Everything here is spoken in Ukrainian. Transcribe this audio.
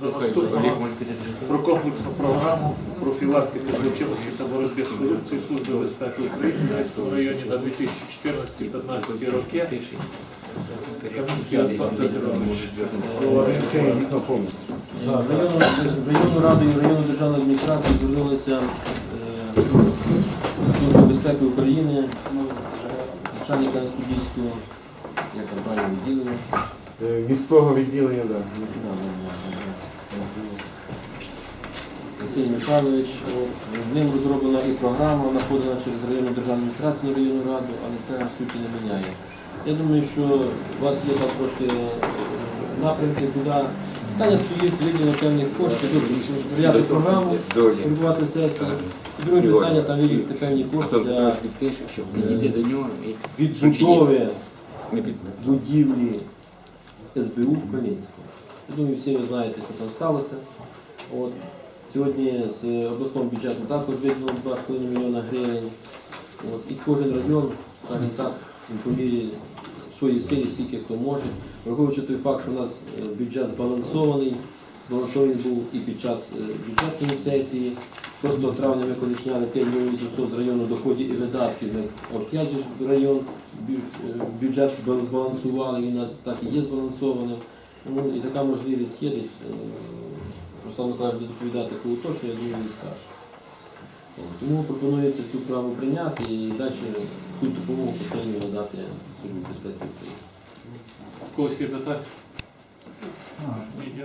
до наступного про комплексну програму профілактики злочинності та боротьби з корупцією Служби безпеки України в районі на 2014-2015 роки. Камінський Антон Петрович. В районну, раду і в районну державну адміністрацію звернулися е, Служба безпеки України, начальника Республікського, як там правильно відділення. Е, Міського відділення, так. Василь Михайлович, в ним розроблена і програма, вона подана через районну державну адміністрацію, районну раду, але це в суті не міняє. Я думаю, що у вас є там трошки е, напрямки, куди питання стоїть виділення певних коштів, прийняти програму, прибувати сесію. Друге питання там виділити певні кошти для відбудови будівлі СБУ в. Я думаю, всі ви знаєте, що там сталося. От. Сьогодні з обласного бюджету також виділено 2,5 мільйона гривень. От. І кожен район, скажімо так, по мірі своєї сили, скільки хто може. Враховуючи той факт, що у нас е, бюджет збалансований, збалансований був і під час е, бюджетної сесії. 6 травня ми коли зняли 5 мільйонів 800 з району доходів і видатків, ми опять же район е, бюджет збалансували, він у нас так і є збалансованим. Тому і така можливість є десь. Руслан Миколаївич буде доповідати коли точно, я думаю, не скаже. Тому пропонується цю праву прийняти і далі ту допомогу посильно надати Службі безпеці України. У когось є питання? Ні, дякую.